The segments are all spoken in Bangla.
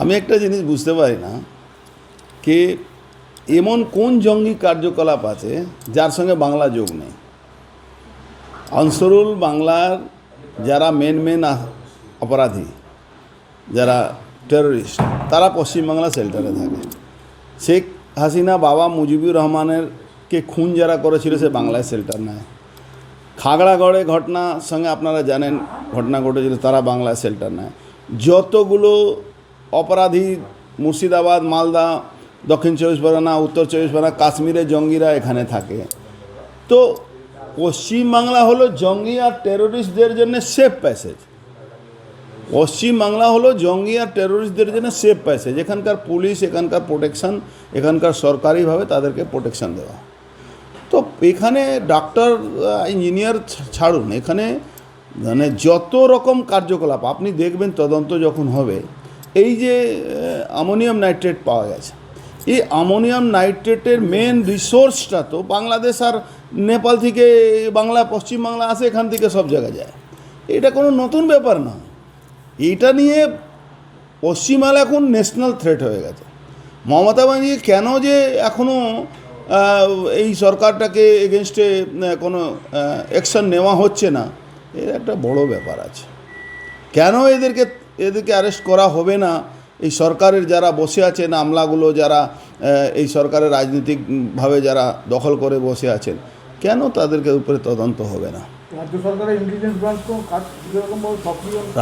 আমি একটা জিনিস বুঝতে পারি না যে এমন কোন জঙ্গি কার্যকলাপ আছে যার সঙ্গে বাংলা যোগ নেই? আনসরুল বাংলার যারা মেন মেন অপরাধী, যারা টেররিস্ট তারা পশ্চিমবাংলা শেল্টারে থাকে। শেখ হাসিনা বাবা মুজিবুর রহমানের কে খুন যারা করেছিল সে বাংলায় শেল্টার নেয়। খাগড়াগড়ে ঘটনা সঙ্গে আপনারা জানেন, ঘটনা ঘটেছিল, তারা বাংলায় শেল্টার নেয়। যতগুলো অপরাধী মুর্শিদাবাদ, মালদা, দক্ষিণ চব্বিশ পরগনা, উত্তর চব্বিশ পরগনা, কাশ্মীরে জঙ্গিরা এখানে থাকে। তো পশ্চিমবাংলা হলো জঙ্গি আর টেরোরিস্টদের জন্য সেফ প্যাসেজ পশ্চিমবাংলা হলো জঙ্গি আর টেরোরিস্টদের জন্য সেফ প্যাসেজ এখানকার পুলিশ, এখানকার প্রোটেকশন এখানকার সরকারিভাবে তাদেরকে প্রোটেকশন দেওয়া। তো এখানে ডাক্তার ইঞ্জিনিয়ার ছাড়ুন। এখানে মানে যত রকম কার্যকলাপ, আপনি দেখবেন তদন্ত যখন হবে এই যে অ্যামোনিয়াম নাইট্রেট পাওয়া গেছে। এই অ্যামোনিয়াম নাইট্রেটের মেন রিসোর্সটা তো বাংলাদেশ আর নেপাল থেকে বাংলা পশ্চিমবাংলা আসে এখান থেকে সব জায়গায় যায়। এটা কোনো নতুন ব্যাপার না। এটা নিয়ে পশ্চিমবাংলা এখন ন্যাশনাল থ্রেট হয়ে গেছে। মমতা ব্যানার্জি কেন যে এখনও এই সরকারটাকে এগেনস্টে কোনো অ্যাকশন নেওয়া হচ্ছে না, এর একটা বড় ব্যাপার আছে। কেন এদেরকে এদেরকে অ্যারেস্ট করা হবে না। এই সরকারের যারা বসে আছেন আমলাগুলো যারা এই সরকারের রাজনৈতিকভাবে যারা দখল করে বসে আছেন কেন তাদেরকে উপরে তদন্ত হবে না?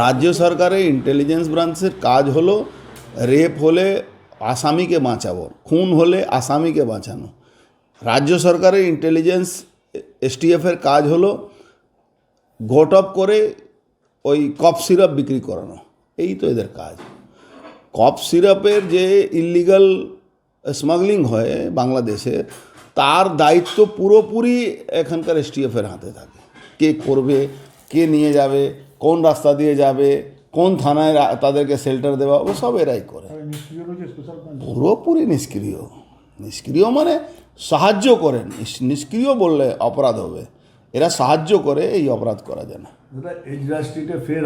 রাজ্য সরকারের ইন্টেলিজেন্স ব্রাঞ্চের কাজ হলো? রেপ হলে আসামিকে বাঁচাবো খুন হলে আসামিকে বাঁচানো। রাজ্য সরকারের ইন্টেলিজেন্স এসটিএফের কাজ হলো গোট করে ওই কফ সিরাপ বিক্রি করানো। এই তো এদের কাজ। কফ সিরাপের যে ইলিগাল স্মাগলিং হয় বাংলাদেশে তার দায়িত্ব পুরোপুরি এখানকার এসটিএফের হাতে থাকে। কে করবে কে নিয়ে যাবে কোন রাস্তা দিয়ে যাবে কোন থানায় তাদেরকে শেল্টার দেওয়া ও সব এরাই করে। পুরোপুরি নিষ্ক্রিয়। নিষ্ক্রিয় মানে সাহায্য করেন। নিষ্ক্রিয় বললে অপরাধ হবে। এরা সাহায্য করে এই অপরাধ করা যায় না। ফের